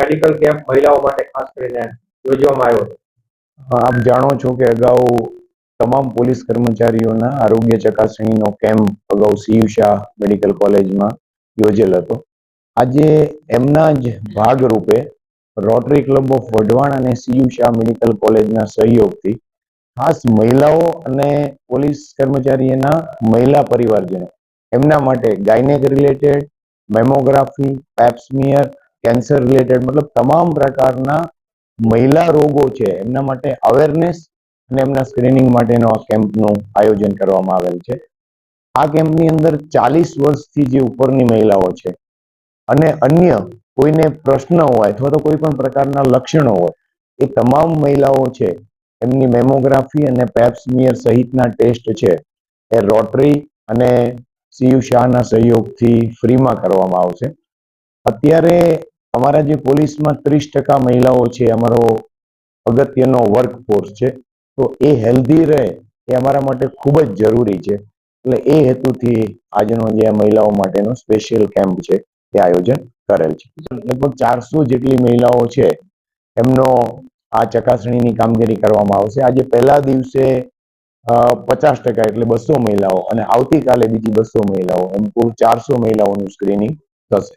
Medical camp મહિલાઓ માટે ખાસ કરીને યોજવામાં આવ્યો હતો. આપ જાણો છો કે અગાઉ તમામ પોલીસ કર્મચારીઓના આરોગ્ય ચકાસણીનો કેમ્પ અગાઉ સીયુ શાહ મેડિકલ કોલેજમાં યોજેલ હતો. આજે એમના જ ભાગરૂપે રોટરી ક્લબ ઓફ વઢવાણ અને સીયુ શાહ મેડિકલ કોલેજના સહયોગથી ખાસ મહિલાઓ અને પોલીસ કર્મચારીઓના મહિલા પરિવારજનો એમના માટે gynaec related, mammography pap smear cancer related મતલબ તમામ પ્રકારના મહિલા રોગો છે, એમના માટે અવેરનેસ અને એમના સ્ક્રીનિંગ માટેનો આ કેમ્પનું આયોજન કરવામાં આવેલ છે. આ કેમ્પની અંદર ચાલીસ વર્ષથી જે ઉપરની મહિલાઓ છે અને અન્ય કોઈને પ્રશ્ન હોય અથવા તો કોઈ પણ પ્રકારના લક્ષણો હોય, એ તમામ મહિલાઓ છે, એમની મેમોગ્રાફી અને પેપ્સમિયર સહિતના ટેસ્ટ છે, એ રોટરી અને સીયુ શાહના સહયોગથી ફ્રીમાં કરવામાં આવશે. અત્યારે અમારા જે પોલીસમાં ત્રીસ ટકા મહિલાઓ છે, અમારો અગત્યનો વર્કફોર્સ છે, તો એ હેલ્ધી રહે એ અમારા માટે ખૂબ જ જરૂરી છે. એટલે એ હેતુથી આજનો જે મહિલાઓ માટેનો સ્પેશિયલ કેમ્પ છે, એ આયોજન કરેલ છે. લગભગ ચારસો જેટલી મહિલાઓ છે, એમનો આ ચકાસણીની કામગીરી કરવામાં આવશે. આજે પહેલા દિવસે પચાસ ટકા એટલે બસો મહિલાઓ અને આવતીકાલે બીજી બસો મહિલાઓ. એમ કુલ ચારસો મહિલાઓનું સ્ક્રીનિંગ થશે.